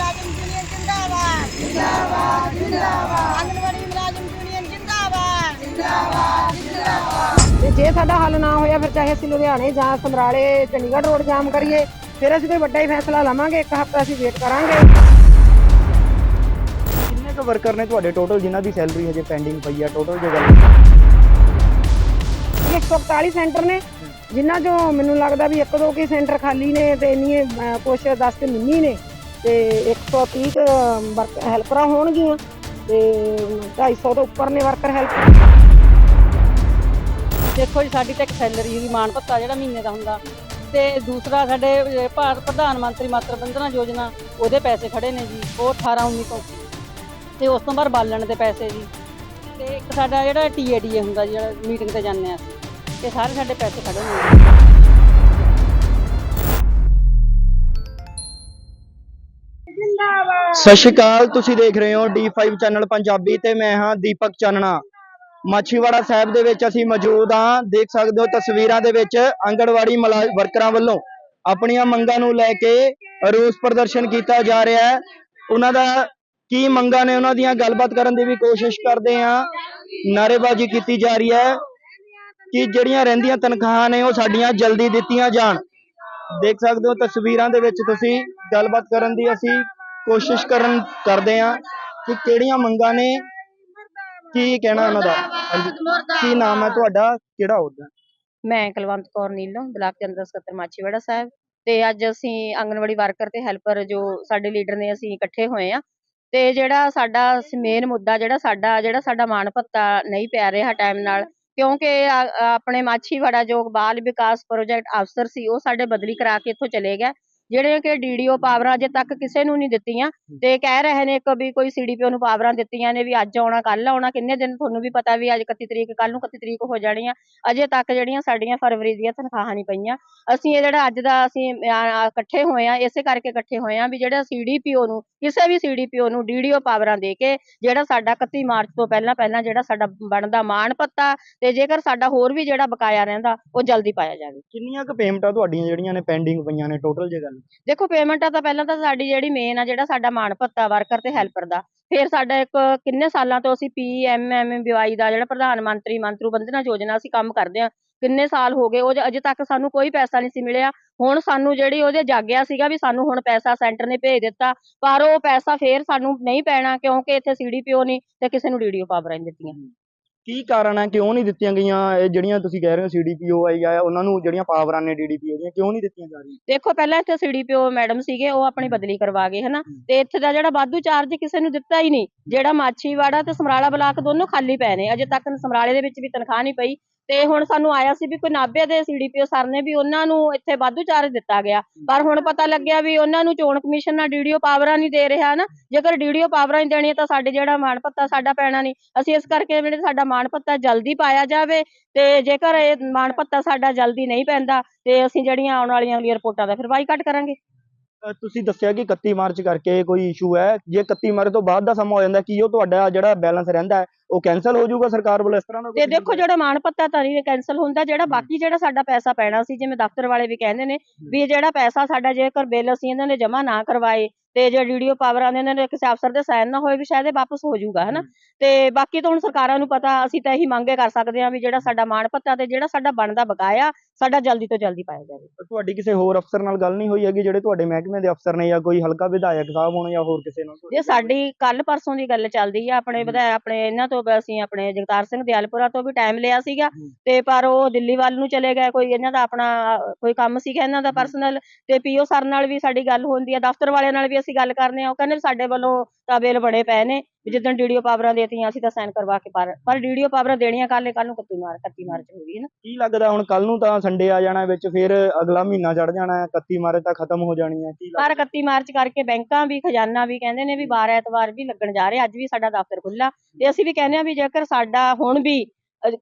ਮੁਲਾਜ਼ਮ ਯੂਨੀਅਨ ਜਿੰਦਾਬਾਦ ਜਿੰਦਾਬਾਦ ਜਿੰਦਾਬਾਦ ਆਂਗਨਵਾੜੀ ਮੁਲਾਜ਼ਮ ਯੂਨੀਅਨ ਜਿੰਦਾਬਾਦ ਜਿੰਦਾਬਾਦ ਜਿੰਦਾਬਾਦ ਤੇ ਜੇ ਸਾਡਾ ਹੱਲ ਨਾ ਹੋਇਆ ਫਿਰ ਚਾਹੇ ਅਸੀਂ ਲੁਧਿਆਣੇ ਜਾਂ ਸਮਰਾਲੇ ਚੰਡੀਗੜ੍ਹ ਰੋਡ ਜਾਮ ਕਰੀਏ ਫਿਰ ਅਸੀਂ ਕੋਈ ਵੱਡਾ ਹੀ ਫੈਸਲਾ ਲਵਾਂਗੇ ਇੱਕ ਹਫ਼ਤਾ ਅਸੀਂ ਵੇਟ ਕਰਾਂਗੇ। ਕਿੰਨੇ ਕੁ ਵਰਕਰ ਨੇ ਤੁਹਾਡੇ ਟੋਟਲ ਜਿਨ੍ਹਾਂ ਦੀ ਸੈਲਰੀ ਹਜੇ ਪੈਂਡਿੰਗ ਪਈ ਆ? ਟੋਟਲ ਜੋ ਗੱਲ 141 ਸੈਂਟਰ ਨੇ ਜਿਨ੍ਹਾਂ ਚੋਂ ਮੈਨੂੰ ਲੱਗਦਾ ਵੀ ਇੱਕ ਦੋ ਕੀ ਸੈਂਟਰ ਖਾਲੀ ਨੇ ਤੇ ਇੰਨੀ ਕੁਛ 10 ਤੇ ਮਿੰਨੀ ਨੇ। ਤੇ 130 ਕੁ ਵਰਕ ਹੈਲਪਰਾਂ ਹੋਣਗੀਆਂ ਤੇ 250 ਤੋਂ ਉੱਪਰ ਨੇ ਵਰਕਰ ਹੈਲਪਰ ਦੇਖੋ ਜੀ ਸਾਡੀ ਤਾਂ ਇੱਕ ਸੈਲਰੀ ਦੀ ਮਾਣ ਭੱਤਾ ਜਿਹੜਾ ਮਹੀਨੇ ਦਾ ਹੁੰਦਾ। ਤੇ ਦੂਸਰਾ ਸਾਡੇ ਭਾਰਤ ਪ੍ਰਧਾਨ ਮੰਤਰੀ ਮਾਤਰ ਬੰਧਨਾ ਯੋਜਨਾ ਉਹਦੇ ਪੈਸੇ ਖੜੇ ਨੇ ਜੀ ਉਹ 18 19 ਤੋਂ ਤੇ ਉਸ ਤੋਂ ਬਾਅਦ ਬਾਲਣ ਦੇ ਪੈਸੇ ਜੀ। ਤੇ ਇੱਕ ਸਾਡਾ ਜਿਹੜਾ ਟੀਏਡੀਏ ਹੁੰਦਾ ਜੀ, ਜਿਹੜਾ ਮੀਟਿੰਗ ਤੇ ਜਾਂਦੇ ਆ ਅਸੀਂ ਇਹ ਸਾਰੇ ਸਾਡੇ ਪੈਸੇ ਖੜੇ ਨੇ ਸਤਿ ਸ਼੍ਰੀ ਅਕਾਲ, ਤੁਸੀਂ ਦੇਖ ਰਹੇ ਹੋ D5 ਚੈਨਲ ਪੰਜਾਬੀ ਤੇ ਮੈਂ ਹਾਂ ਦੀਪਕ ਚੰਨਣਾ। ਮਾਛੀਵਾੜਾ ਸਾਹਿਬ ਦੇ ਵਿੱਚ ਅਸੀਂ ਮੌਜੂਦ ਹਾਂ। ਦੇਖ ਸਕਦੇ ਹੋ ਤਸਵੀਰਾਂ ਦੇ ਵਿੱਚ ਆਂਗਣਵਾੜੀ ਮੁਲਾ- ਵਰਕਰਾਂ ਵੱਲੋਂ ਆਪਣੀਆਂ ਮੰਗਾਂ ਨੂੰ ਲੈ ਕੇ ਰੋਸ ਪ੍ਰਦਰਸ਼ਨ ਕੀਤਾ ਜਾ ਰਿਹਾ ਹੈ। ਉਹਨਾਂ ਦਾ ਕੀ ਮੰਗਾਂ ਨੇ ਉਹਨਾਂ ਦੀਆਂ ਗੱਲਬਾਤ ਕਰਨ ਦੀ ਵੀ ਕੋਸ਼ਿਸ਼ ਕਰਦੇ ਹਾਂ। ਨਾਅਰੇਬਾਜ਼ੀ ਕੀਤੀ ਜਾ ਰਹੀ ਹੈ ਕਿ ਜਿਹੜੀਆਂ ਰਹਿੰਦੀਆਂ ਤਨਖਾਹਾਂ ਨੇ ਉਹ ਸਾਡੀਆਂ ਜਲਦੀ ਦਿੱਤੀਆਂ ਜਾਣ। ਦੇਖ ਸਕਦੇ ਹੋ ਤਸਵੀਰਾਂ ਦੇ ਵਿੱਚ ਤੁਸੀਂ ਗੱਲਬਾਤ ਕਰਨ ਦੀ ਅਸੀਂ ਕੋਸ਼ਿਸ਼ ਕਰਨ ਕਰਦੇ ਹਾਂ ਕਿ ਕਿਹੜੀਆਂ ਮੰਗਾਂ ਨੇ ਕੀ ਕਹਿਣਾ ਉਹਨਾਂ ਦਾ? ਹਾਂਜੀ। ਕੀ ਨਾਮ ਹੈ ਤੁਹਾਡਾ? ਕਿਹੜਾ ਅਹੁਦਾ ਮੈਂ ਕੁਲਵੰਤ ਕੌਰ ਨੀਲੋਂ, ਬਲਾਕ ਜਨਰਲ ਸਕੱਤਰ ਮਾਚੀਵਾੜਾ ਸਾਹਿਬ। ਤੇ ਅੱਜ ਅਸੀਂ ਆਂਗਣਵਾੜੀ ਵਰਕਰ ਤੇ ਹੈਲਪਰ ਜੋ ਸਾਡੇ ਲੀਡਰ ਨੇ ਅਸੀਂ ਇਕੱਠੇ ਹੋਏ ਆ ਤੇ ਜਿਹੜਾ ਸਾਡਾ ਮੇਨ ਮੁੱਦਾ ਜਿਹੜਾ ਸਾਡਾ ਜਿਹੜਾ ਸਾਡਾ ਮਾਣ ਭੱਤਾ ਨਹੀਂ ਪੈ ਰਿਹਾ ਟਾਈਮ ਨਾਲ, ਕਿਉਂਕਿ ਆਪਣੇ ਮਾਛੀਵਾੜਾ ਜੋ ਬਾਲ ਵਿਕਾਸ ਪ੍ਰੋਜੈਕਟ ਅਫਸਰ ਸੀ, ਉਹ ਸਾਡੇ ਬਦਲੀ ਕਰਾ ਕੇ ਇੱਥੋਂ ਚਲੇ ਗਏ ਜਿਹੜੇ ਕਿ ਡੀਡੀਓ ਪਾਵਰਾਂ ਅਜੇ ਤੱਕ ਕਿਸੇ ਨੂੰ ਨਹੀਂ ਦਿੱਤੀਆਂ ਤੇ ਕਹਿ ਰਹੇ ਨੇ ਕਿ ਵੀ ਕੋਈ ਸੀਡੀਪੀਓ ਨੂੰ ਪਾਵਰਾਂ ਦਿੱਤੀਆਂ ਨੇ ਵੀ ਅੱਜ ਆਉਣਾ ਕੱਲ ਆਉਣਾ ਕਿੰਨੇ ਦਿਨ ਤੁਹਾਨੂੰ ਵੀ ਪਤਾ ਵੀ ਅੱਜ 31 ਤਰੀਕ ਕੱਲ ਨੂੰ 31 ਤਰੀਕ ਹੋ ਜਾਣੀ ਆ। ਅਜੇ ਤੱਕ ਜਿਹੜੀਆਂ ਸਾਡੀਆਂ ਫਰਵਰੀ ਦੀਆਂ ਤਨਖਾਹਾਂ ਨਹੀਂ ਪਈਆਂ। ਅਸੀਂ ਇਹ ਜਿਹੜਾ ਅੱਜ ਦਾ ਅਸੀਂ ਇਕੱਠੇ ਹੋਏ ਆ ਇਸੇ ਕਰਕੇ ਇਕੱਠੇ ਹੋਏ ਆ ਵੀ ਜਿਹੜਾ ਸੀਡੀਪੀਓ ਨੂੰ ਕਿਸੇ ਵੀ ਸੀਡੀਪੀਓ ਨੂੰ ਡੀਡੀਓ ਪਾਵਰਾਂ ਦੇ ਕੇ ਜਿਹੜਾ ਸਾਡਾ 31 ਮਾਰਚ ਤੋਂ ਪਹਿਲਾਂ ਪਹਿਲਾਂ ਜਿਹੜਾ ਸਾਡਾ ਬਣਦਾ ਮਾਣ ਪੱਤਾ ਤੇ ਜੇਕਰ ਸਾਡਾ ਹੋਰ ਵੀ ਜਿਹੜਾ ਬਕਾਇਆ ਰਹਿੰਦਾ ਉਹ ਜਲਦੀ ਪਾਇਆ ਜਾਵੇ। ਕਿੰਨੀਆਂ ਕੁ ਪੇਮੈਂਟਾਂ ਤੁਹਾਡੀਆਂ ਜਿਹੜੀਆਂ ਨੇ ਪੈਂਡਿੰਗ ਪਈਆਂ ਨੇ ਟੋਟਲ ਜੇ ਗੱਲ ਦੇਖੋ ਪੇਮੈਂਟਾਂ ਤਾਂ ਪਹਿਲਾਂ ਤਾਂ ਸਾਡੀ ਜਿਹੜੀ ਮੇਨ ਆ, ਜਿਹੜਾ ਸਾਡਾ ਮਾਣ ਭੱਤਾ ਵਰਕਰ ਤੇ ਹੈਲਪਰ ਦਾ, ਫਿਰ ਸਾਡਾ ਇੱਕ ਕਿੰਨੇ ਸਾਲਾਂ ਤੋਂ ਅਸੀਂ ਪੀਐਮਐਮਬੀਵਾਈ ਦਾ ਜਿਹੜਾ ਪ੍ਰਧਾਨ ਮੰਤਰੀ ਮੰਤਰੂ ਬੰਧਨਾ ਯੋਜਨਾ ਅਸੀਂ ਕੰਮ ਕਰਦੇ ਆ, ਕਿੰਨੇ ਸਾਲ ਹੋ ਗਏ ਉਹ ਅਜੇ ਤੱਕ ਸਾਨੂੰ ਕੋਈ ਪੈਸਾ ਨਹੀਂ ਸੀ ਮਿਲਿਆ, ਹੁਣ ਸਾਨੂੰ ਜਿਹੜੀ ਉਹਦੇ ਜਾਗਿਆ ਸੀਗਾ ਵੀ ਸਾਨੂੰ ਹੁਣ ਪੈਸਾ ਸੈਂਟਰ ਨੇ ਭੇਜ ਦਿੱਤਾ, ਪਰ ਉਹ ਪੈਸਾ ਫੇਰ ਸਾਨੂੰ ਨਹੀਂ ਪੈਣਾ ਕਿਉਂਕਿ ਇੱਥੇ ਸੀਡੀਪੀਓ ਨਹੀਂ ਤੇ ਕਿਸੇ ਨੂੰ ਡੀਡੀਓ ਪਾਵਰਾਂ ਨਹੀਂ ਦਿੱਤੀਆਂ। ਕੀ ਕਾਰਨ ਹੈ? ਕਿਉਂ ਨਹੀਂ ਦਿੱਤੀਆਂ ਗਈਆਂ? ਇਹ ਜਿਹੜੀਆਂ ਤੁਸੀਂ ਕਹਿ ਰਹੇ ਹੋ ਸੀਡੀਪੀਓ ਆਈ ਆ ਉਹਨਾਂ ਨੂੰ ਜਿਹੜੀਆਂ ਪਾਵਰਾਂ ਨੇ ਡੀਡੀਪੀਓ ਦੀਆਂ ਕਿਉਂ ਨਹੀਂ ਦਿੱਤੀਆਂ ਜਾ ਰਹੀਆਂ? ਦੇਖੋ ਪਹਿਲਾਂ ਇੱਥੇ ਸੀਡੀਪੀਓ ਮੈਡਮ ਸੀਗੇ ਉਹ ਆਪਣੀ ਬਦਲੀ ਕਰਵਾ ਗਏ ਹਨਾ? ਤੇ ਇੱਥੇ ਦਾ ਜਿਹੜਾ ਵਾਧੂ ਚਾਰਜ ਕਿਸੇ ਨੂੰ ਦਿੱਤਾ ਹੀ ਨਹੀਂ। ਜਿਹੜਾ ਮਾਛੀਵਾੜਾ ਤੇ ਸਮਰਾਲਾ ਬਲਾਕ ਦੋਨੋਂ ਖਾਲੀ ਪਏ ਨੇ ਅਜੇ ਤੱਕ ਸਮਰਾਲੇ ਦੇ ਵਿੱਚ ਵੀ ਤਨਖਾਹ ਨਹੀਂ ਪਈ। ਤੇ ਹੁਣ ਸਾਨੂੰ ਆਇਆ ਸੀ ਵੀ ਕੋਈ ਨਾਭੇ ਦੇ ਸੀਡੀਪੀਓ ਸਰ ਨੇ ਵੀ ਉਹਨਾਂ ਨੂੰ ਇੱਥੇ ਵਾਧੂ ਚਾਰਜ ਦਿੱਤਾ ਗਿਆ। ਪਰ ਹੁਣ ਪਤਾ ਲੱਗਿਆ ਵੀ ਉਹਨਾਂ ਨੂੰ ਚੋਣ ਕਮਿਸ਼ਨ ਨਾਲ ਡੀਡੀਓ ਪਾਵਰਾਂ ਨਹੀਂ ਦੇ ਰਿਹਾ ਨਾ। ਜੇਕਰ ਡੀਡੀਓ ਪਾਵਰਾਂ ਹੀ ਦੇਣੀ ਤਾਂ ਸਾਡੇ ਜਿਹੜਾ ਮਾਣ ਪੱਤਾ ਸਾਡਾ ਪੈਣਾ ਨਹੀਂ। ਅਸੀਂ ਇਸ ਕਰਕੇ ਜਿਹੜੇ ਸਾਡਾ ਮਾਣ ਪੱਤਾ ਜਲਦੀ ਪਾਇਆ ਜਾਵੇ ਤੇ ਜੇਕਰ ਇਹ ਮਾਣ ਪੱਤਾ ਸਾਡਾ ਜਲਦੀ ਨਹੀਂ ਪੈਂਦਾ ਤੇ ਅਸੀਂ ਜਿਹੜੀਆਂ ਆਉਣ ਵਾਲੀਆਂ ਅਗਲੀਆਂ ਰਿਪੋਰਟਾਂ ਦਾ ਫਿਰ ਬਾਈਕਾਟ ਕਰਾਂਗੇ। ਤੁਸੀਂ ਦੱਸਿਆ ਕਿ 31 ਮਾਰਚ ਕਰਕੇ ਕੋਈ ਇਸ਼ੂ ਹੈ। ਜੇ 31 ਮਾਰਚ ਤੋਂ ਬਾਅਦ ਦਾ ਸਮਾਂ ਹੋ ਜਾਂਦਾ, ਕੀ ਉਹ ਤੁਹਾਡਾ ਜਿਹੜਾ ਬੈਲੈਂਸ ਰਹਿੰਦਾ ਹੈ ਉਹ ਕੈਨਸਲ ਹੋ ਜਾਊਗਾ ਸਰਕਾਰ ਵੱਲੋਂ ਇਸ ਤਰ੍ਹਾਂ ਦਾ ਤੇ ਕੁਛ ਦੇਖੋ ਜਿਹੜਾ ਮਾਣ ਪੱਤਾ ਤਾਂ ਨਹੀਂ ਕੈਨਸਲ ਹੁੰਦਾ ਜਿਹੜਾ ਬਾਕੀ ਜਿਹੜਾ ਸਾਡਾ ਪੈਸਾ ਪੈਣਾ ਸੀ ਜਿਵੇਂ ਦਫ਼ਤਰ ਵਾਲੇ ਵੀ ਕਹਿੰਦੇ ਨੇ ਵੀ ਇਹ ਜਿਹੜਾ ਪੈਸਾ ਸਾਡਾ ਜੇਕਰ ਬਿੱਲ ਅਸੀਂ ਇਹਨਾਂ ਨੇ ਜਮ੍ਹਾਂ ਨਾ ਕਰਵਾਏ ਤੇ ਜੇ ਵੀਡੀਓ ਪਾਵਰਾਂ ਦੇ ਇਹਨਾਂ ਦੇ ਕਿਸੇ ਅਫਸਰ ਦੇ ਸਾਈਨ ਨਾ ਹੋਏ ਵੀ ਸ਼ਾਇਦ ਇਹ ਵਾਪਸ ਹੋ ਜਾਊਗਾ ਹਨਾ? ਤੇ ਬਾਕੀ ਤਾਂ ਹੁਣ ਸਰਕਾਰਾਂ ਨੂੰ ਪਤਾ ਅਸੀਂ ਤਾਂ ਇਹੀ ਮੰਗੇ ਕਰ ਸਕਦੇ ਹਾਂ ਵੀ ਜਿਹੜਾ ਸਾਡਾ ਮਾਣ ਪੱਤਾ ਤੇ ਜਿਹੜਾ ਸਾਡਾ ਬਣਦਾ ਬਕਾਇਆ ਸਾਡਾ ਜਲਦੀ ਤੋਂ ਜਲਦੀ ਪਾਇਆ ਜਾਵੇ। ਤੁਹਾਡੀ ਕਿਸੇ ਹੋਰ ਅਫਸਰ ਨਾਲ ਗੱਲ ਨਹੀਂ ਹੋਈ ਹੈਗੀ ਜਿਹੜੇ ਤੁਹਾਡੇ ਮਹਿਕਮੇ ਦੇ ਅਫਸਰ ਨੇ ਜਾਂ ਕੋਈ ਹਲਕਾ ਵਿਧਾਇਕ ਸਾਹਿਬ ਹੋਣ ਜਾਂ ਹੋਰ ਕਿਸੇ ਨਾਲ? ਜੇ ਸਾਡੀ ਕੱਲ ਪਰਸੋਂ ਦੀ ਗੱਲ ਚੱਲਦੀ ਆ ਆਪਣੇ ਵਿਧਾਇਕ ਆਪਣੇ ਇਹਨਾਂ ਤੋਂ ਵੀ ਅਸੀਂ ਆਪਣੇ ਜਗਤਾਰ ਸਿੰਘ ਦਿਆਲਪੁਰਾ ਤੋਂ ਵੀ ਟਾਈਮ ਲਿਆ ਸੀਗਾ ਤੇ ਪਰ ਉਹ ਦਿੱਲੀ ਵੱਲ ਨੂੰ ਚਲੇ ਗਏ ਕੋਈ ਇਹਨਾਂ ਦਾ ਆਪਣਾ ਕੋਈ ਕੰਮ ਸੀਗਾ ਇਹਨਾਂ ਦਾ ਪਰਸਨਲ ਤੇ ਪੀਓ ਸਰ ਨਾਲ ਵੀ ਸਾਡੀ ਗੱਲ ਹੁੰਦੀ ਆ ਦਫ਼ਤਰ ਵਾਲਿਆਂ ਨਾਲ ਵੀ ਅਸੀਂ ਗੱਲ ਕਰਨੇ ਆ ਉਹ ਕਹਿੰਦੇ ਸਾਡੇ ਵੱਲੋਂ ਤਾਂ ਬਿੱਲ ਬਣੇ ਪਏ ਨੇ। ਵੀ ਜਿੱਦਣ ਡੀਡੀਓ ਪਾਵਰਾਂ ਦੇਤੀਆਂ ਅਸੀਂ ਤਾਂ ਸਾਈਨ ਕਰਵਾ ਕੇ ਪਰ ਪਰ ਡੀਡੀਓ ਪਾਵਰਾਂ ਦੇਣੀਆਂ ਕੱਲ ਕੱਲ ਨੂੰ 31 ਮਾਰਚ 31 ਮਾਰਚ ਹੋ ਗਈ ਨਾ। ਕੀ ਲੱਗਦਾ ਹੁਣ ਕੱਲ ਨੂੰ ਤਾਂ ਸੰਡੇ ਆ ਜਾਣਾ ਵਿੱਚ ਫਿਰ ਅਗਲਾ ਮਹੀਨਾ ਚੜ ਜਾਣਾ ਹੈ 31 ਮਾਰਚ ਤੱਕ ਖਤਮ ਹੋ ਜਾਣੀ ਹੈ ਕੀ ਪਰ 31 ਮਾਰਚ ਕਰਕੇ ਬੈਂਕਾਂ ਵੀ ਖਜ਼ਾਨਾ ਵੀ ਕਹਿੰਦੇ ਨੇ ਵੀ ਵਾਰ ਐਤਵਾਰ ਵੀ ਲੱਗਣ ਜਾ ਰਹੇ ਅੱਜ ਵੀ ਸਾਡਾ ਦਫ਼ਤਰ ਖੁੱਲਾ ਤੇ ਅਸੀਂ ਵੀ ਕਹਿੰਦੇ ਆ ਵੀ ਜੇਕਰ ਸਾਡਾ ਹੁਣ ਵੀ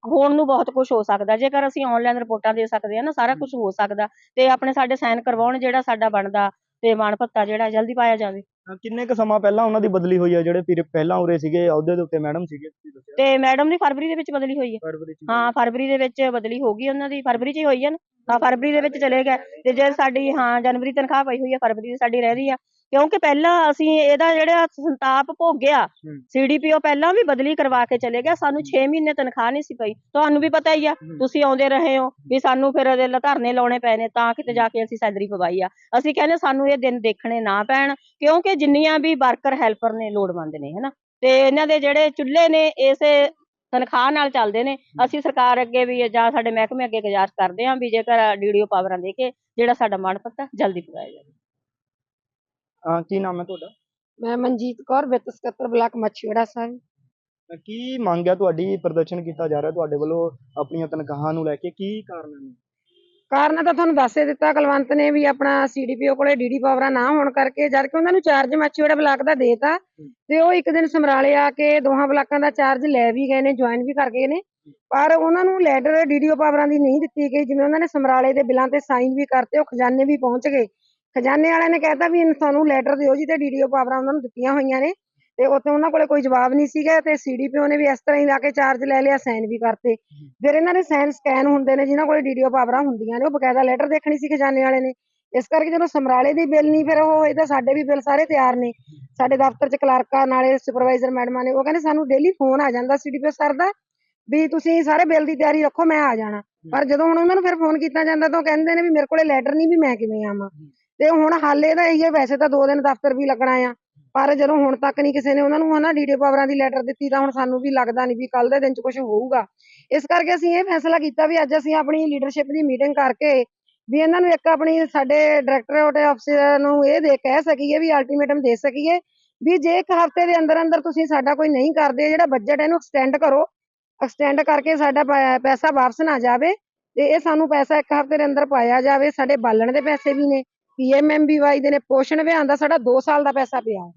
ਹੋਣ ਨੂੰ ਬਹੁਤ ਕੁਝ ਹੋ ਸਕਦਾ ਜੇਕਰ ਅਸੀਂ ਆਨਲਾਈਨ ਰਿਪੋਰਟਾਂ ਦੇ ਸਕਦੇ ਆ ਨਾ ਸਾਰਾ ਕੁਝ ਹੋ ਸਕਦਾ। ਤੇ ਆਪਣੇ ਸਾਡੇ ਸਾਈਨ ਕਰਵਾਉਣ ਜਿਹੜਾ ਸਾਡਾ ਬਣਦਾ ਤੇ ਮਾਣ ਭੱਤਾ ਜਿਹੜਾ ਜਲਦੀ ਪਾਇਆ ਜਾਵੇ। ਕਿੰਨੇ ਕੁ ਸਮਾਂ ਪਹਿਲਾਂ ਉਹਨਾਂ ਦੀ ਬਦਲੀ ਹੋਈ ਹੈ ਜਿਹੜੇ ਫਿਰ ਪਹਿਲਾਂ ਉਰੇ ਸੀਗੇ ਅਹੁਦੇ ਦੇ ਉੱਤੇ ਮੈਡਮ ਸੀਗੇ ਤੁਸੀਂ ਦੱਸਿਆ? ਤੇ ਮੈਡਮ ਦੀ ਫਰਵਰੀ ਦੇ ਵਿੱਚ ਬਦਲੀ ਹੋਈ ਹੈ ਫਰਵਰੀ ਚ ਹਾਂ। ਫਰਵਰੀ ਦੇ ਵਿੱਚ ਬਦਲੀ ਹੋ ਗਈ ਉਹਨਾਂ ਦੀ। ਫਰਵਰੀ 'ਚ ਹੀ ਹੋਈ ਹੈ ਨਾ। ਹਾਂ ਫਰਵਰੀ ਦੇ ਵਿੱਚ ਚਲੇ ਗਏ। ਤੇ ਜੇ ਸਾਡੀ ਹਾਂ ਜਨਵਰੀ ਤਨਖਾਹ ਪਈ ਹੋਈ ਹੈ ਫਰਵਰੀ ਦੀ ਸਾਡੀ ਰਹਿ ਰਹੀ ਆ। ਕਿਉਂਕਿ ਪਹਿਲਾਂ ਅਸੀਂ ਇਹਦਾ ਜਿਹੜਾ ਸੰਤਾਪ ਭੋਗਿਆ। ਸੀਡੀਪੀਓ ਪਹਿਲਾਂ ਵੀ ਬਦਲੀ ਕਰਵਾ ਕੇ ਚਲੇ ਗਿਆ ਸਾਨੂੰ 6 ਮਹੀਨੇ ਤਨਖਾਹ ਨਹੀਂ ਸੀ ਪਈ। ਤੁਹਾਨੂੰ ਵੀ ਪਤਾ ਹੀ ਆ। ਤੁਸੀਂ ਆਉਂਦੇ ਰਹੇ ਹੋ ਵੀ ਸਾਨੂੰ ਫਿਰ ਇਹਦੇ ਧਰਨੇ ਲਾਉਣੇ ਪਏ ਨੇ ਤਾਂ ਕਿਤੇ ਜਾ ਕੇ ਅਸੀਂ ਸੈਲਰੀ ਪਵਾਈ ਆ। ਅਸੀਂ ਕਹਿੰਦੇ ਸਾਨੂੰ ਇਹ ਦਿਨ ਦੇਖਣੇ ਨਾ ਪੈਣ ਕਿਉਂਕਿ ਜਿੰਨੀਆਂ ਵੀ ਵਰਕਰ ਹੈਲਪਰ ਨੇ ਲੋੜਵੰਦ ਨੇ ਹਨਾ? ਤੇ ਇਹਨਾਂ ਦੇ ਜਿਹੜੇ ਚੁੱਲ੍ਹੇ ਨੇ ਇਸੇ ਤਨਖਾਹ ਨਾਲ ਚੱਲਦੇ ਨੇ। ਅਸੀਂ ਸਰਕਾਰ ਅੱਗੇ ਵੀ ਜਾਂ ਸਾਡੇ ਮਹਿਕਮੇ ਅੱਗੇ ਗੁਜ਼ਾਰਿਸ਼ ਕਰਦੇ ਹਾਂ ਵੀ ਜੇਕਰ ਡੀਡੀਓ ਪਾਵਰਾਂ ਦੇ ਕੇ ਜਿਹੜਾ ਸਾਡਾ ਮਾਣ ਪੱਤਾ ਜਲਦੀ ਪਵਾਇਆ ਜਾਵੇ। ਅਹ ਕੀ ਨਾਮ ਹੈ ਤੁਹਾਡਾ? ਮੈਂ ਮਨਜੀਤ ਕੌਰ ਵਿੱਤ ਸਕੱਤਰ ਬਲਾਕ ਮੱਛੀਵਾੜਾ ਸਾਹਿਬ। ਅਹ ਕੀ ਮੰਗ ਹੈ ਤੁਹਾਡੀ ਪ੍ਰਦਰਸ਼ਨ ਕੀਤਾ ਜਾ ਰਿਹਾ ਤੁਹਾਡੇ ਵੱਲੋਂ ਆਪਣੀਆਂ ਤਨਖਾਹਾਂ ਨੂੰ ਲੈ ਕੇ ਕੀ ਕਾਰਨ ਨੇ? ਕਾਰਨ ਤਾਂ ਤੁਹਾਨੂੰ ਦੱਸ ਹੀ ਦਿੱਤਾ ਕੁਲਵੰਤ ਨੇ ਵੀ ਆਪਣਾ ਸੀਡੀਪੀਓ ਕੋਲੇ ਡੀਡੀ ਪਾਵਰਾਂ ਨਾ ਹੋਣ ਕਰਕੇ ਜਦ ਕਿ ਉਹਨਾਂ ਨੂੰ ਚਾਰਜ ਮਾਚੀਵਾੜਾ ਬਲਾਕ ਦਾ ਦੇਤਾ ਤੇ ਉਹ ਇੱਕ ਦਿਨ ਸਮਰਾਲੇ ਆ ਕੇ ਦੋਹਾਂ ਬਲਾਕਾਂ ਦਾ ਚਾਰਜ ਲੈ ਵੀ ਗਏ ਨੇ ਜੁਆਇਨ ਵੀ ਕਰ ਗਏ ਨੇ ਪਰ ਉਹਨਾਂ ਨੂੰ ਲੈਟਰ ਡੀਡੀਓ ਪਾਵਰਾਂ ਦੀ ਨਹੀਂ ਦਿੱਤੀ ਗਈ ਜਿਵੇਂ ਉਹਨਾਂ ਨੇ ਸਮਰਾਲੇ ਦੇ ਬਿੱਲਾਂ ਤੇ ਸਾਈਨ ਵੀ ਕਰਤੇ ਉਹ ਖਜ਼ਾਨੇ ਵੀ ਪਹੁੰਚ ਗਏ। ਖਜ਼ਾਨੇ ਵਾਲਿਆਂ ਨੇ ਕਹਿਤਾ ਵੀ ਸਾਨੂੰ ਲੈਟਰ ਦਿਓ ਜੀ ਤੇ ਡੀਡੀਓ ਪਾਵਰਾਂ ਉਹਨਾਂ ਨੂੰ ਦਿੱਤੀਆਂ ਹੋਈਆਂ ਨੇ ਤੇ ਉੱਥੇ ਉਹਨਾਂ ਕੋਲੇ ਕੋਈ ਜਵਾਬ ਨਹੀਂ ਸੀਗਾ ਤੇ ਸੀਡੀਪੀਓ ਨੇ ਵੀ ਇਸ ਤਰ੍ਹਾਂ ਹੀ ਲਾ ਕੇ ਚਾਰਜ ਲੈ ਲਿਆ ਸਾਈਨ ਵੀ ਕਰਤੇ। ਫਿਰ ਇਹਨਾਂ ਦੇ ਸਾਈਨ ਸਕੈਨ ਹੁੰਦੇ ਨੇ ਜਿਨ੍ਹਾਂ ਕੋਲੇ ਡੀਡੀਓ ਪਾਵਰਾਂ ਹੁੰਦੀਆਂ ਨੇ, ਉਹ ਬਕਾਇਦਾ ਲੈਟਰ ਦੇਖਣੀ ਸੀ ਖਜ਼ਾਨੇ ਵਾਲੇ ਨੇ। ਇਸ ਕਰਕੇ ਜਦੋਂ ਸਮਰਾਲੇ ਦੀ ਬਿੱਲ ਨਹੀਂ, ਫਿਰ ਉਹ ਹੋਏ ਸਾਡੇ ਵੀ ਬਿੱਲ ਸਾਰੇ ਤਿਆਰ ਨੇ। ਸਾਡੇ ਦਫ਼ਤਰ ਚ ਕਲਰਕਾਂ ਨਾਲੇ ਸੁਪਰਵਾਈਜ਼ਰ ਮੈਡਮਾਂ ਨੇ, ਉਹ ਕਹਿੰਦੇ ਸਾਨੂੰ ਡੇਲੀ ਫੋਨ ਆ ਜਾਂਦਾ ਸੀਡੀਪੀਓ ਸਰ ਦਾ, ਵੀ ਤੁਸੀਂ ਸਾਰੇ ਬਿੱਲ ਦੀ ਤਿਆਰੀ ਰੱਖੋ, ਮੈਂ ਆ ਜਾਣਾ। ਪਰ ਜਦੋਂ ਹੁਣ ਉਹਨਾਂ ਨੂੰ ਫਿਰ ਫੋਨ ਕੀਤਾ ਜਾਂਦਾ ਤਾਂ ਉਹ ਕਹਿੰਦੇ ਨੇ ਵੀ ਮੇਰੇ ਕੋਲੇ ਲੈਟਰ ਨਹੀਂ ਵੀ ਮੈਂ ਕਿਵੇਂ ਆਵਾਂ। ਤੇ ਹੁਣ ਹਾਲੇ ਤਾਂ ਇਹੀ ਹੈ, ਵੈਸੇ ਤਾਂ ਦੋ ਦਿਨ ਦਫ਼ਤਰ ਵੀ ਲੱਗਣਾ ਆ। ਪਰ ਜਦੋਂ ਹੁਣ ਤੱਕ ਨਹੀਂ ਕਿਸੇ ਨੇ ਉਹਨਾਂ ਨੂੰ ਹਨਾ ਡੀਡੀਓ ਪਾਵਰਾਂ ਦੀ ਲੈਟਰ ਦਿੱਤੀ, ਤਾਂ ਹੁਣ ਸਾਨੂੰ ਵੀ ਲੱਗਦਾ ਨਹੀਂ ਵੀ ਕੱਲ ਦੇ ਦਿਨ ਚ ਕੁਝ ਹੋਊਗਾ। ਇਸ ਕਰਕੇ ਅਸੀਂ ਇਹ ਫੈਸਲਾ ਕੀਤਾ ਵੀ ਅੱਜ ਅਸੀਂ ਆਪਣੀ ਲੀਡਰਸ਼ਿਪ ਦੀ ਮੀਟਿੰਗ ਕਰਕੇ ਵੀ ਇਹਨਾਂ ਨੂੰ ਇੱਕ ਆਪਣੀ ਸਾਡੇ ਡਾਇਰੈਕਟੋਰੇਟ ਅਫਸਰ ਨੂੰ ਇਹ ਦੇ ਕਹਿ ਸਕੀਏ ਵੀ ਅਲਟੀਮੇਟਮ ਦੇ ਸਕੀਏ ਵੀ ਜੇ ਇੱਕ ਹਫ਼ਤੇ ਦੇ ਅੰਦਰ ਅੰਦਰ ਤੁਸੀਂ ਸਾਡਾ ਕੋਈ ਨਹੀਂ ਕਰਦੇ, ਜਿਹੜਾ ਬਜਟ ਇਹਨੂੰ ਐਕਸਟੈਂਡ ਕਰੋ। ਐਕਸਟੈਂਡ ਕਰਕੇ ਸਾਡਾ ਪੈਸਾ ਵਾਪਸ ਨਾ ਜਾਵੇ ਤੇ ਇਹ ਸਾਨੂੰ ਪੈਸਾ ਇੱਕ ਹਫ਼ਤੇ ਦੇ ਅੰਦਰ ਪਾਇਆ ਜਾਵੇ, ਸਾਡੇ ਬਾਲਣ ਦੇ ਪੈਸੇ ਵੀ ਨੇ। ਪੀਐਮਐਮਬੀਵਾਈ ਦੇ ਨੇ ਪੋਸ਼ਣ ਅਭਿਆਨ ਦਾ ਸਾਡਾ 2 ਸਾਲ ਦਾ ਪੈਸਾ ਪਿਆ।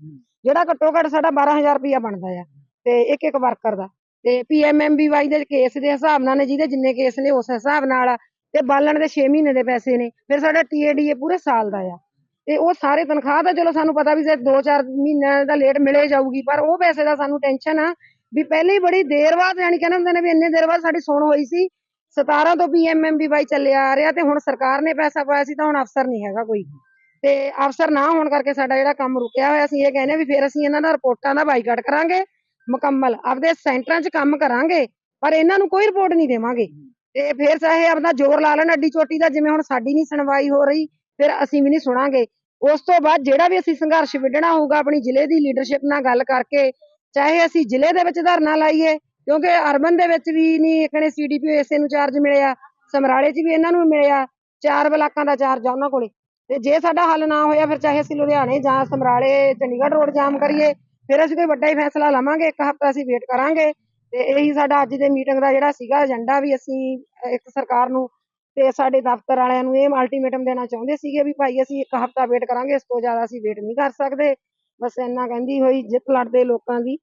ਜਿਹੜਾ ਘੱਟੋ ਘੱਟ ਸਾਡਾ 12000 ਰੁਪਇਆ ਬਣਦਾ ਆ। ਤੇ ਇੱਕ ਇੱਕ ਵਰਕਰ ਦਾ। ਤੇ ਪੀਐਮਐਮਬੀਵਾਈ ਦੇ ਕੇਸ ਦੇ ਹਿਸਾਬ ਨਾਲ ਨੇ ਜਿਹਦੇ ਜਿੰਨੇ ਕੇਸ ਨੇ ਉਸ ਹਿਸਾਬ ਨਾਲ ਤੇ ਬਾਲਣ ਦੇ 6 ਮਹੀਨੇ ਦੇ ਪੈਸੇ ਨੇ। ਫਿਰ ਸਾਡਾ ਟੀਏਡੀਏ ਪੂਰੇ ਸਾਲ ਦਾ ਆ। ਤੇ ਉਹ ਸਾਰੇ ਤਨਖਾਹ ਤਾਂ ਚਲੋ ਸਾਨੂੰ ਪਤਾ ਵੀ ਜੇ 2-4 ਮਹੀਨਿਆਂ ਦਾ ਲੇਟ ਮਿਲੇ ਜਾਊਗੀ ਪਰ ਉਹ ਪੈਸੇ ਦਾ ਸਾਨੂੰ ਟੈਨਸ਼ਨ ਆ ਵੀ ਪਹਿਲੇ ਹੀ ਬੜੀ ਦੇਰ ਬਾਅਦ ਯਾਨੀ ਕਹਿੰਦੇ ਹੁੰਦੇ ਨੇ ਵੀ ਇੰਨੇ ਦੇਰ ਬਾਅਦ ਸਾਡੀ ਸੁਣ ਹੋਈ ਸੀ 17 ਤੋਂ ਪੀਐਮਐਮਬੀਵਾਈ ਚੱਲਿਆ ਆ ਰਿਹਾ ਤੇ ਹੁਣ ਸਰਕਾਰ ਨੇ ਪੈਸਾ ਪਾਇਆ ਸੀ ਤਾਂ ਹੁਣ ਅਫਸਰ ਨਹੀਂ ਹੈਗਾ ਕੋਈ। ਤੇ ਅਫਸਰ ਨਾ ਹੋਣ ਕਰਕੇ ਸਾਡਾ ਜਿਹੜਾ ਕੰਮ ਰੁਕਿਆ ਹੋਇਆ ਸੀ, ਇਹ ਕਹਿੰਦੇ ਵੀ ਫਿਰ ਅਸੀਂ ਇਹਨਾਂ ਦਾ ਰਿਪੋਰਟਾਂ ਦਾ ਬਾਈਕਾਟ ਕਰਾਂਗੇ, ਮੁਕੰਮਲ, ਆਪਦੇ ਸੈਂਟਰਾਂ 'ਚ ਕੰਮ ਕਰਾਂਗੇ, ਪਰ ਇਹਨਾਂ ਨੂੰ ਕੋਈ ਰਿਪੋਰਟ ਨਹੀਂ ਦੇਵਾਂਗੇ। ਤੇ ਫਿਰ ਚਾਹੇ ਆਪਦਾ ਜ਼ੋਰ ਲਾ ਲੈਣ, ਅੱਡੀ ਚੋਟੀ ਦਾ, ਜਿਵੇਂ ਹੁਣ ਸਾਡੀ ਨਹੀਂ ਸੁਣਵਾਈ ਹੋ ਰਹੀ, ਫਿਰ ਅਸੀਂ ਵੀ ਨਹੀਂ ਸੁਣਾਂਗੇ। ਉਸ ਤੋਂ ਬਾਅਦ ਜਿਹੜਾ ਵੀ ਅਸੀਂ ਸੰਘਰਸ਼ ਵਿੱਢਣਾ ਹੋਊਗਾ, ਆਪਣੀ ਜ਼ਿਲ੍ਹੇ ਦੀ ਲੀਡਰਸ਼ਿਪ ਨਾਲ ਗੱਲ ਕਰਕੇ, ਚਾਹੇ ਅਸੀਂ ਜ਼ਿਲ੍ਹੇ ਦੇ ਵਿੱਚ ਧਰਨਾ ਲਾਈਏ ਕਿਉਂਕਿ ਅਰਬਨ ਦੇ ਵਿੱਚ ਵੀ ਨਹੀਂ ਇਕਣੇ ਸੀਡੀਪੀਓ ਇਸੇ ਨੂੰ ਚਾਰਜ ਮਿਲਿਆ, ਸਮਰਾਲੇ 'ਚ ਵੀ ਇਹਨਾਂ ਨੂੰ ਮਿਲਿਆ, ਚਾਰ ਬਲਾਕਾਂ ਦਾ ਚਾਰਜ ਆ ਉਹਨਾਂ ਕੋਲੇ। ਤੇ ਜੇ ਸਾਡਾ ਹੱਲ ਨਾ ਹੋਇਆ ਫਿਰ ਚਾਹੇ ਅਸੀਂ ਲੁਧਿਆਣੇ ਜਾਂ ਸਮਰਾਲੇ, ਚੰਡੀਗੜ੍ਹ ਰੋਡ ਜਾਮ ਕਰੀਏ, ਫਿਰ ਅਸੀਂ ਕੋਈ ਵੱਡਾ ਹੀ ਫੈਸਲਾ ਲਵਾਂਗੇ, ਇੱਕ ਹਫ਼ਤਾ ਅਸੀਂ ਵੇਟ ਕਰਾਂਗੇ। ਤੇ ਇਹੀ ਸਾਡਾ ਅੱਜ ਦੇ ਮੀਟਿੰਗ ਦਾ ਜਿਹੜਾ ਸੀਗਾ ਏਜੰਡਾ ਵੀ ਅਸੀਂ ਇੱਕ ਸਰਕਾਰ ਨੂੰ ਤੇ ਸਾਡੇ ਦਫ਼ਤਰ ਵਾਲਿਆਂ ਨੂੰ ਇਹ ਅਲਟੀਮੇਟਮ ਦੇਣਾ ਚਾਹੁੰਦੇ ਸੀਗੇ ਵੀ ਭਾਈ ਅਸੀਂ ਇੱਕ ਹਫ਼ਤਾ ਵੇਟ ਕਰਾਂਗੇ, ਇਸ ਤੋਂ ਜ਼ਿਆਦਾ ਅਸੀਂ ਵੇਟ ਨਹੀਂ ਕਰ ਸਕਦੇ। ਬਸ ਇੰਨਾ ਕਹਿੰਦੀ ਹੋਈ ਜਿੱਤ ਲੜਦੇ ਲੋਕਾਂ ਦੀ।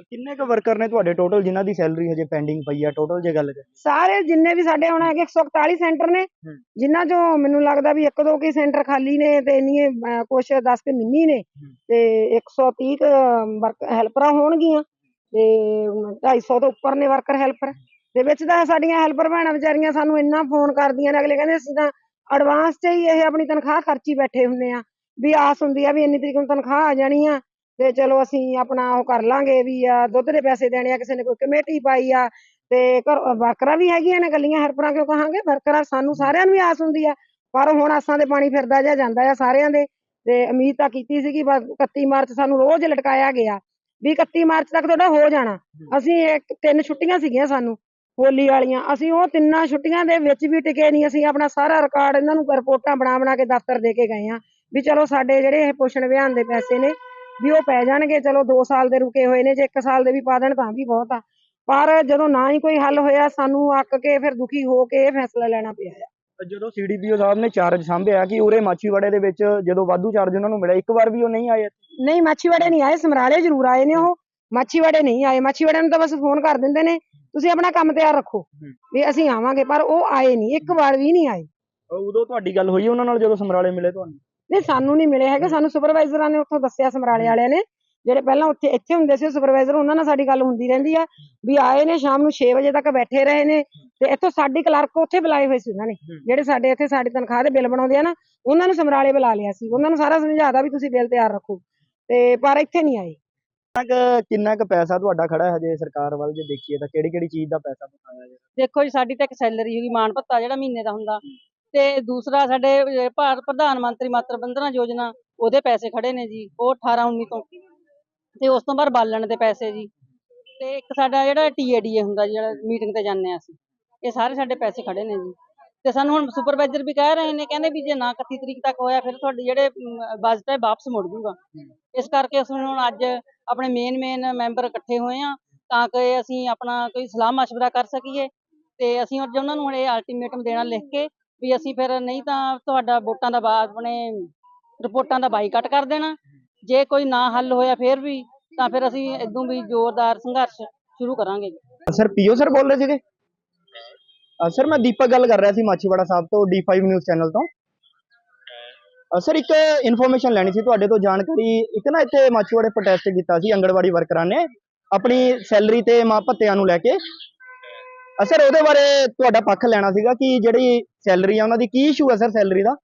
ਕਿੰਨੇ ਕੁ ਵਰਕਰ ਨੇ ਤੁਹਾਡੇ ਟੋਟਲ ਜਿਨ੍ਹਾਂ ਦੀ ਸੈਲਰੀ ਹਜੇ ਪੈਂਡਿੰਗ ਪਈ ਆ? ਟੋਟਲ ਜੇ ਗੱਲ ਕਰੀਏ। ਸਾਰੇ ਜਿੰਨੇ ਵੀ ਸਾਡੇ ਹੁਣ ਹੈਗੇ 141 ਸੈਂਟਰ ਨੇ ਹੂੰ। ਜਿਨ੍ਹਾਂ ਚੋਂ ਮੈਨੂੰ ਲੱਗਦਾ ਵੀ ਇੱਕ ਦੋ ਕੀ ਸੈਂਟਰ ਖਾਲੀ ਨੇ ਤੇ ਇੰਨੀਏ ਅਹ, ਕੁਛ 10 ਕੇ ਮਿੰਨੀ ਨੇ। ਤੇ 130 ਕੁ ਵਰਕ ਹੈਲਪਰਾਂ ਹੋਣਗੀਆਂ। ਤੇ 250 ਤੋਂ ਉੱਪਰ ਨੇ ਵਰਕਰ ਹੈਲਪਰ ਦੇ ਵਿੱਚ ਤਾਂ ਸਾਡੀਆਂ ਹੈਲਪਰ ਭੈਣਾਂ ਵਿਚਾਰੀਆਂ ਸਾਨੂੰ ਇੰਨਾ ਫੋਨ ਕਰਦੀਆਂ ਨੇ ਅਗਲੇ ਕਹਿੰਦੇ ਅਸੀਂ ਤਾਂ ਐਡਵਾਂਸ 'ਚ ਹੀ ਇਹ ਆਪਣੀ ਤਨਖਾਹ ਖਰਚੀ ਬੈਠੇ ਹੁੰਦੇ ਆ। ਵੀ ਆਸ ਹੁੰਦੀ ਆ ਵੀ ਇੰਨੀ ਤਰੀਕ ਨੂੰ ਤਨਖਾਹ ਆ ਜਾਣੀ ਆ। ਤੇ ਚਲੋ ਅਸੀਂ ਆਪਣਾ ਉਹ ਕਰ ਲਾਂਗੇ ਵੀ ਆ ਦੁੱਧ ਦੇ ਪੈਸੇ ਦੇਣੇ ਆ ਕਿਸੇ ਨੇ ਕੋਈ ਕਮੇਟੀ ਪਾਈ ਆ ਤੇ ਘਰ ਵਰਕਰਾਂ ਵੀ ਹੈਗੀਆਂ ਨੇ ਗੱਲੀਆਂ ਹੈਲਪਰਾਂ ਕਿਉਂ ਕਹਾਂਗੇ? ਵਰਕਰਾਂ ਸਾਨੂੰ ਸਾਰਿਆਂ ਨੂੰ ਹੀ ਆਸ ਹੁੰਦੀ ਆ ਪਰ ਹੁਣ ਆਸਾਂ ਦੇ ਪਾਣੀ ਫਿਰਦਾ ਜਿਹਾ ਜਾਂਦਾ ਆ ਸਾਰਿਆਂ ਦੇ ਤੇ ਉਮੀਦ ਤਾਂ ਕੀਤੀ ਸੀਗੀ ਬਸ 31 ਮਾਰਚ ਸਾਨੂੰ ਰੋਜ਼ ਲਟਕਾਇਆ ਗਿਆ ਵੀ 31 ਮਾਰਚ ਤੱਕ ਤੁਹਾਡਾ ਹੋ ਜਾਣਾ। ਅਸੀਂ ਇੱਕ ਤਿੰਨ ਛੁੱਟੀਆਂ ਸੀਗੀਆਂ ਸਾਨੂੰ ਹੋਲੀ ਵਾਲੀਆਂ ਅਸੀਂ ਉਹ ਤਿੰਨਾਂ ਛੁੱਟੀਆਂ ਦੇ ਵਿੱਚ ਵੀ ਟਿਕੇ ਨਹੀਂ ਅਸੀਂ ਆਪਣਾ ਸਾਰਾ ਰਿਕਾਰਡ ਇਹਨਾਂ ਨੂੰ ਰਿਪੋਰਟਾਂ ਬਣਾ ਬਣਾ ਕੇ ਦਫ਼ਤਰ ਦੇ ਕੇ ਗਏ ਆ ਵੀ ਚਲੋ ਸਾਡੇ ਜਿਹੜੇ ਇਹ ਪੋਸ਼ਣ ਅਭਿਆਨ ਦੇ ਪੈਸੇ ਨੇ ਵੀ ਉਹ ਪੈ ਜਾਣਗੇ ਚਲੋ 2 ਸਾਲ ਦੇ ਰੁਕੇ ਹੋਏ ਨੇ ਜੇ 1 ਸਾਲ ਦੇ ਵੀ ਪਾ ਦੇਣ ਤਾਂ ਵੀ ਬਹੁਤ ਆ। ਪਰ ਜਦੋਂ ਨਾ ਹੀ ਕੋਈ ਹੱਲ ਹੋਇਆ ਸਾਨੂੰ ਅੱਕ ਕੇ ਫਿਰ ਦੁਖੀ ਹੋ ਕੇ ਇਹ ਫੈਸਲਾ ਲੈਣਾ ਪਿਆ ਆ। ਜਦੋਂ ਸੀਡੀਪੀਓ ਸਾਹਿਬ ਨੇ ਚਾਰਜ ਸੰਭਿਆ ਕਿ ਉਰੇ ਮਾਚੀਵਾੜੇ ਦੇ ਵਿੱਚ ਜਦੋਂ ਵਾਧੂ ਚਾਰਜ ਉਹਨਾਂ ਨੂੰ ਮਿਲਿਆ ਇੱਕ ਵਾਰ ਵੀ ਉਹ ਨਹੀਂ ਆਏ? ਨਹੀਂ ਮਾਛੀਵਾੜੇ ਨਹੀਂ ਆਏ ਸਮਰਾਲੇ ਜ਼ਰੂਰ ਆਏ ਨੇ ਉਹ। ਮਾਛੀਵਾੜੇ ਨਹੀਂ ਆਏ ਮਾਛੀਵਾੜੇ ਨੂੰ ਤਾਂ ਬਸ ਫੋਨ ਕਰ ਦਿੰਦੇ ਨੇ ਤੁਸੀਂ ਆਪਣਾ ਕੰਮ ਤਿਆਰ ਰੱਖੋ ਵੀ ਅਸੀਂ ਆਵਾਂਗੇ ਪਰ ਉਹ ਆਏ ਨਹੀਂ ਇੱਕ ਵਾਰ ਵੀ ਨਹੀਂ ਆਏ। ਉਦੋਂ ਤੁਹਾਡੀ ਗੱਲ ਹੋਈ ਉਹਨਾਂ ਨਾਲ ਜਦੋਂ ਸਮਰਾਲੇ ਮਿਲੇ ਤੁਹਾਨੂੰ? ਨਹੀਂ ਸਾਨੂੰ ਨਹੀਂ ਮਿਲੇ ਹੈਗੇ। ਸਾਨੂੰ ਸੁਪਰਵਾਈਜ਼ਰਾਂ ਨੇ ਉੱਥੋਂ ਦੱਸਿਆ ਸਮਰਾਲੇ ਵਾਲਿਆਂ ਨੇ। ਜਿਹੜੇ ਪਹਿਲਾਂ ਉੱਥੇ ਇੱਥੇ ਹੁੰਦੇ ਸੀ ਸੁਪਰਵਾਈਜ਼ਰ ਉਹਨਾਂ ਨਾਲ ਸਾਡੀ ਗੱਲ ਹੁੰਦੀ ਰਹਿੰਦੀ ਆ ਵੀ ਆਏ ਨੇ ਸ਼ਾਮ ਨੂੰ 6 ਵਜੇ ਤੱਕ ਬੈਠੇ ਰਹੇ ਨੇ। ਤੇ ਇੱਥੋਂ ਸਾਡੀ ਕਲਰਕ ਉੱਥੇ ਬੁਲਾਏ ਹੋਏ ਸੀ ਉਹਨਾਂ ਨੇ। ਜਿਹੜੇ ਸਾਡੇ ਇੱਥੇ ਸਾਡੀ ਤਨਖਾਹ ਦੇ ਬਿੱਲ ਬਣਾਉਂਦੇ ਆ ਨਾ ਉਹਨਾਂ ਨੂੰ ਸਮਰਾਲੇ ਬੁਲਾ ਲਿਆ ਸੀ। ਉਹਨਾਂ ਨੂੰ ਸਾਰਾ ਸਮਝਾਤਾ ਵੀ ਤੁਸੀਂ ਬਿੱਲ ਤਿਆਰ ਰੱਖੋ। ਤੇ ਪਰ ਇੱਥੇ ਨਹੀਂ ਆਏ। ਕਿੰਨਾ ਕੁ ਕਿੰਨਾ ਕੁ ਪੈਸਾ ਤੁਹਾਡਾ ਖੜਾ ਹੈ ਹਜੇ ਸਰਕਾਰ ਵੱਲ? ਜੇ ਦੇਖੀਏ ਤਾਂ ਕਿਹੜੀ ਕਿਹੜੀ ਚੀਜ਼ ਦਾ ਪੈਸਾ ਬਕਾਇਆ ਹੈ ਦੇਖੋ ਜੀ ਸਾਡੀ ਤਾਂ ਇੱਕ ਸੈਲਰੀ ਹੋਗੀ ਮਾਣ ਭੱਤਾ ਜਿਹੜਾ ਮਹੀਨੇ ਦਾ ਹੁੰਦਾ। ਤੇ ਦੂਸਰਾ ਸਾਡੇ ਭਾਰਤ ਪ੍ਰਧਾਨ ਮੰਤਰੀ ਮਾਤਰ ਬੰਧਨਾ ਯੋਜਨਾ, ਉਹਦੇ ਪੈਸੇ ਖੜੇ ਨੇ ਜੀ, ਉਹ 18 19 ਤੋਂ। ਤੇ ਉਸ ਤੋਂ ਬਾਅਦ ਬਾਲਣ ਦੇ ਪੈਸੇ ਜੀ। ਤੇ ਇੱਕ ਸਾਡਾ ਜਿਹੜਾ ਟੀਏਡੀਏ ਹੁੰਦਾ ਜਿਹੜਾ ਮੀਟਿੰਗ ਤੇ ਜਾਂਦੇ ਆ ਅਸੀਂ, ਇਹ ਸਾਰੇ ਸਾਡੇ ਪੈਸੇ ਖੜੇ ਨੇ ਜੀ। ਤੇ ਸਾਨੂੰ ਹੁਣ ਸੁਪਰਵਾਈਜ਼ਰ ਵੀ ਕਹਿ ਰਹੇ ਨੇ, ਕਹਿੰਦੇ ਵੀ ਜੇ ਨਾ 31 ਤਰੀਕ ਤੱਕ ਹੋਇਆ, ਫਿਰ ਤੁਹਾਡੇ ਜਿਹੜੇ ਬਜਟ ਹੈ, ਵਾਪਸ ਮੁੜ ਜੂਗਾ। ਇਸ ਕਰਕੇ ਅਸੀਂ ਹੁਣ ਅੱਜ ਆਪਣੇ ਮੇਨ ਮੇਨ ਮੈਂਬਰ ਇਕੱਠੇ ਹੋਏ ਆ ਤਾਂ ਕਿ ਅਸੀਂ ਆਪਣਾ ਕੋਈ ਸਲਾਹ ਮਸ਼ਵਰਾ ਕਰ ਸਕੀਏ। ਤੇ ਅਸੀਂ ਅੱਜ ਉਹਨਾਂ ਨੂੰ ਹੁਣ ਇਹ ਅਲਟੀਮੇਟਮ ਦੇਣਾ ਲਿਖ ਕੇ ਵੀ ਅਸੀਂ ਫਿਰ ਨਹੀਂ ਤਾਂ ਤੁਹਾਡਾ ਵੋਟਾਂ ਦਾ ਬਾਅਦ ਆਪਣੇ ਰਿਪੋਰਟਾਂ ਦਾ ਬਾਈਕਾਟ ਕਰ ਦੇਣਾ। ਜੇ ਕੋਈ ਨਾ ਹੱਲ ਹੋਇਆ ਫਿਰ ਵੀ, ਤਾਂ ਫਿਰ ਅਸੀਂ ਇਦੋਂ ਵੀ ਜ਼ੋਰਦਾਰ ਸੰਘਰਸ਼ ਸ਼ੁਰੂ ਕਰਾਂਗੇ। ਸਰ, ਪੀਓ ਸਰ ਬੋਲ ਰਹੇ ਸੀਗੇ? ਸਰ, ਮੈਂ ਦੀਪਕ ਗੱਲ ਕਰ ਰਿਹਾ ਸੀ ਮਾਛੀਵਾੜਾ ਸਾਹਿਬ ਤੋਂ D5 ਨਿਊਜ਼ ਚੈਨਲ ਤੋਂ। ਸਰ, ਇੱਕ ਇਨਫੋਰਮੇਸ਼ਨ ਲੈਣੀ ਸੀ ਤੁਹਾਡੇ ਤੋਂ ਜਾਣਕਾਰੀ। ਇੱਕ ਨਾ ਇੱਥੇ ਮਾਛੀਵਾੜੇ ਪ੍ਰੋਟੈਸਟ ਕੀਤਾ ਸੀ ਅੰਗਣਵਾੜੀ ਵਰਕਰਾਂ ਨੇ। ਆਪਣੀ ਸੈਲਰੀ ਤੇ ਮਾਂ ਭੱਤਿਆਂ ਨੂੰ ਲੈ ਕੇ। ਸਰ ਉਹਦੇ ਬਾਰੇ ਤੁਹਾਡਾ ਪੱਖ ਲੈਣਾ ਸੀਗਾ ਕਿ ਜਿਹੜੀ ਸੈਲਰੀ ਆ ਉਹਨਾਂ ਦੀ ਕੀ ਇਸ਼ੂ ਹੈ ਸਰ ਸੈਲਰੀ ਦਾ?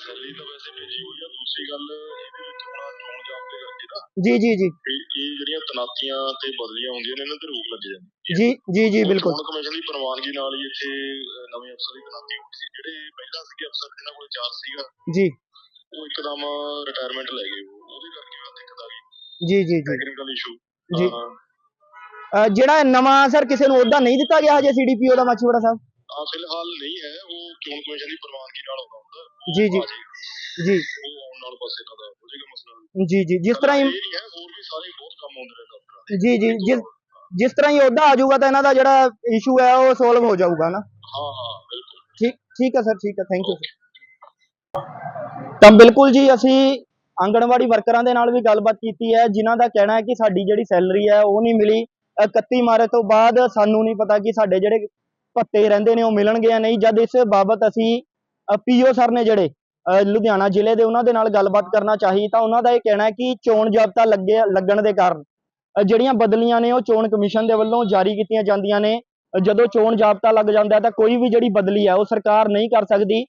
ਸੈਲਰੀ ਤਾਂ ਵੈਸੇ ਭੇਜੀ ਹੋਈ ਆ। ਦੂਸਰੀ ਗੱਲ ਇਹਦੇ ਵਿੱਚ ਹੁਣ ਚੋਣ ਜਾਬਤੇ ਕਰਕੇ ਨਾ ਜੀ ਜੀ ਜੀ। ਇਹ ਇਹ ਜਿਹੜੀਆਂ ਤਨਾਤੀਆਂ ਤੇ ਬਦਲੀਆਂ ਹੁੰਦੀਆਂ ਨੇ ਇਹਨਾਂ ਤੇ ਰੋਕ ਲੱਗ ਜਾਂਦੀ ਜੀ ਜੀ ਜੀ ਬਿਲਕੁਲ। ਚੋਣ ਕਮਿਸ਼ਨ ਦੀ ਪ੍ਰਵਾਨਗੀ ਨਾਲ ਹੀ ਇੱਥੇ ਅਹ, ਨਵੇਂ ਅਫਸਰ ਦੀ ਤਨਾਤੀ ਹੋਈ ਸੀ। ਜਿਹੜੇ ਪਹਿਲਾਂ ਸੀਗੇ ਅਫਸਰ ਜਿਨ੍ਹਾਂ ਕੋਲ ਚਾਰ ਸੀਗਾ ਜੀ। ਉਹ ਇੱਕਦਮ ਰਿਟਾਇਰਮੈਂਟ ਲੈ ਗਏ। ਉਹ। ਉਹਦੇ ਕਰਕੇ ਆ ਦਿੱਕਤ ਆ ਗਈ। ਜੀ ਜੀ ਜੀ। ਟੈਕਨੀਕਲ ਇਸ਼ੂ ਜੀ। ਜਿਹੜਾ ਨਵਾਂ ਸਰ ਕਿਸੇ ਨੂੰ ਅਹੁਦਾ ਨਹੀਂ ਦਿੱਤਾ ਗਿਆ ਹਜੇ ਸੀਡੀਪੀਓ ਦਾ ਮਾਛੀਵਾੜਾ ਸਾਹਿਬ? ਆ ਫਿਲਹਾਲ ਨਹੀਂ ਹੈ ਉਹ ਚੋਣ ਕਮਿਸ਼ਨ ਦੀ ਪ੍ਰਵਾਨਗੀ ਨਾਲ ਆਉਂਦਾ ਹੁੰਦਾ। ਜੀ ਜੀ। ਜੀ। ਉਹ ਆਉਣ ਨਾਲ ਬਸ ਇਹਨਾਂ ਦਾ ਹੋ ਜਾਏਗਾ ਮਸਲਾ। ਜੀ ਜੀ। ਜਿਸ ਤਰ੍ਹਾਂ ਹੀ ਹੋਰ ਵੀ ਸਾਰੇ ਬਹੁਤ ਕੰਮ ਆਉਂਦੇ ਨੇ ਡਾਕਟਰਾਂ ਜੀ ਜੀ। ਜਿਸ ਜਿਸ ਤਰ੍ਹਾਂ ਹੀ ਅਹੁਦਾ ਆ ਜਾਊਗਾ ਤਾਂ ਇਹਨਾਂ ਦਾ ਜਿਹੜਾ ਇਸ਼ੂ ਹੈ ਉਹ ਸੋਲਵ ਹੋ ਜਾਊਗਾ ਨਾ। ਹਾਂ ਹਾਂ ਬਿਲਕੁਲ। ਠੀਕ ਠੀਕ ਹੈ ਸਰ ਠੀਕ ਹੈ। ਥੈਂਕ ਯੂ ਤਾਂ ਬਿਲਕੁਲ ਜੀ ਅਸੀਂ ਆਂਗਣਵਾੜੀ ਵਰਕਰਾਂ ਦੇ ਨਾਲ ਵੀ ਗੱਲਬਾਤ ਕੀਤੀ ਹੈ ਜਿਨ੍ਹਾਂ ਦਾ ਕਹਿਣਾ ਹੈ ਕਿ ਸਾਡੀ ਜਿਹੜੀ ਸੈਲਰੀ ਹੈ ਉਹ ਨਹੀਂ ਮਿਲੀ। 31 ਮਾਰਚ ਤੋਂ ਬਾਅਦ ਸਾਨੂੰ ਨਹੀਂ ਪਤਾ ਕਿ ਸਾਡੇ ਜਿਹੜੇ ਭੱਤੇ ਰਹਿੰਦੇ ਨੇ ਉਹ ਮਿਲਣਗੇ ਜਾਂ ਨਹੀਂ। ਜਦ ਇਸ ਬਾਬਤ ਅਸੀਂ ਪੀਓ ਸਰ ਨੇ ਜਿਹੜੇ ਲੁਧਿਆਣਾ ਜ਼ਿਲ੍ਹੇ ਦੇ ਉਹਨਾਂ ਦੇ ਨਾਲ ਗੱਲਬਾਤ ਕਰਨਾ ਚਾਹੀ, ਤਾਂ ਉਹਨਾਂ ਦਾ ਇਹ ਕਹਿਣਾ ਹੈ ਕਿ ਚੋਣ ਜਾਬਤਾ ਲੱਗੇ, ਲੱਗਣ ਦੇ ਕਾਰਨ ਜਿਹੜੀਆਂ ਬਦਲੀਆਂ ਨੇ ਉਹ ਚੋਣ ਕਮਿਸ਼ਨ ਦੇ ਵੱਲੋਂ ਜਾਰੀ ਕੀਤੀਆਂ ਜਾਂਦੀਆਂ ਨੇ। ਜਦੋਂ ਚੋਣ ਜਾਬਤਾ ਲੱਗ ਜਾਂਦਾ ਹੈ ਤਾਂ ਕੋਈ ਵੀ ਜਿਹੜੀ ਬਦਲੀ ਹੈ ਉਹ ਸਰਕਾਰ ਨਹੀਂ ਕਰ ਸਕਦੀ।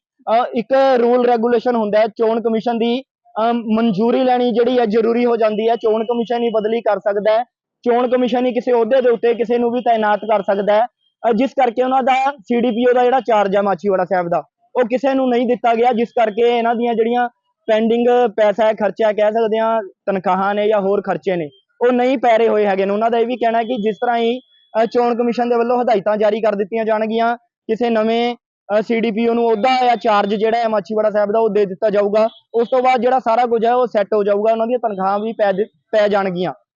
ਇੱਕ ਰੂਲ ਰੈਗੂਲੇਸ਼ਨ ਹੁੰਦਾ ਹੈ, ਚੋਣ ਕਮਿਸ਼ਨ ਦੀ ਮਨਜ਼ੂਰੀ ਲੈਣੀ ਜਿਹੜੀ ਹੈ ਜ਼ਰੂਰੀ ਹੋ ਜਾਂਦੀ ਹੈ, ਚੋਣ ਕਮਿਸ਼ਨ ਹੀ ਬਦਲੀ ਕਰ ਸਕਦਾ ਹੈ। ਚੋਣ ਕਮਿਸ਼ਨ ਹੀ ਕਿਸੇ ਅਹੁਦੇ ਦੇ ਉੱਤੇ ਕਿਸੇ ਨੂੰ ਵੀ ਤਾਇਨਾਤ ਕਰ ਸਕਦਾ ਹੈ। ਜਿਸ ਕਰਕੇ ਉਹਨਾਂ ਦਾ ਸੀਡੀਪੀਓ ਦਾ ਜਿਹੜਾ ਚਾਰਜ ਹੈ ਮਾਛੀਵਾੜਾ ਸਾਹਿਬ ਦਾ, ਉਹ ਕਿਸੇ ਨੂੰ ਨਹੀਂ ਦਿੱਤਾ ਗਿਆ, ਜਿਸ ਕਰਕੇ ਇਹਨਾਂ ਦੀਆਂ ਜਿਹੜੀਆਂ ਪੈਂਡਿੰਗ ਪੈਸਾ ਹੈ, ਖਰਚਾ ਕਹਿ ਸਕਦੇ ਆ ਤਨਖਾਹਾਂ ਨੇ ਜਾਂ ਹੋਰ ਖਰਚੇ ਨੇ, ਉਹ ਨਹੀਂ ਪੈ ਰਹੇ ਹੋਏ ਹੈਗੇ ਨੇ। ਉਹਨਾਂ ਦਾ ਇਹ ਵੀ ਕਹਿਣਾ ਹੈ ਕਿ ਜਿਸ ਤਰ੍ਹਾਂ ਹੀ ਚੋਣ ਕਮਿਸ਼ਨ ਦੇ ਵੱਲੋਂ ਹਦਾਇਤਾਂ ਜਾਰੀ ਕਰ ਦਿੱਤੀਆਂ ਜਾਣਗੀਆਂ, ਕਿਸੇ ਨਵੇਂ ਸੀਡੀਪੀਓ ਨੂੰ ਉਹਦਾ ਜਾਂ ਚਾਰਜ ਜਿਹੜਾ ਹੈ ਮਾਛੀਵਾੜਾ ਸਾਹਿਬ ਦਾ, ਉਹ ਦੇ ਦਿੱਤਾ ਜਾਊਗਾ। ਉਸ ਤੋਂ ਬਾਅਦ ਜਿਹੜਾ ਸਾਰਾ ਕੁਝ ਹੈ, ਉਹ ਸੈੱਟ ਹੋ ਜਾਊਗਾ। ਉਹਨਾਂ ਦੀਆਂ ਤਨਖਾਹਾਂ ਵੀ ਪੈ ਪੈ ਜਾਣਗੀਆਂ।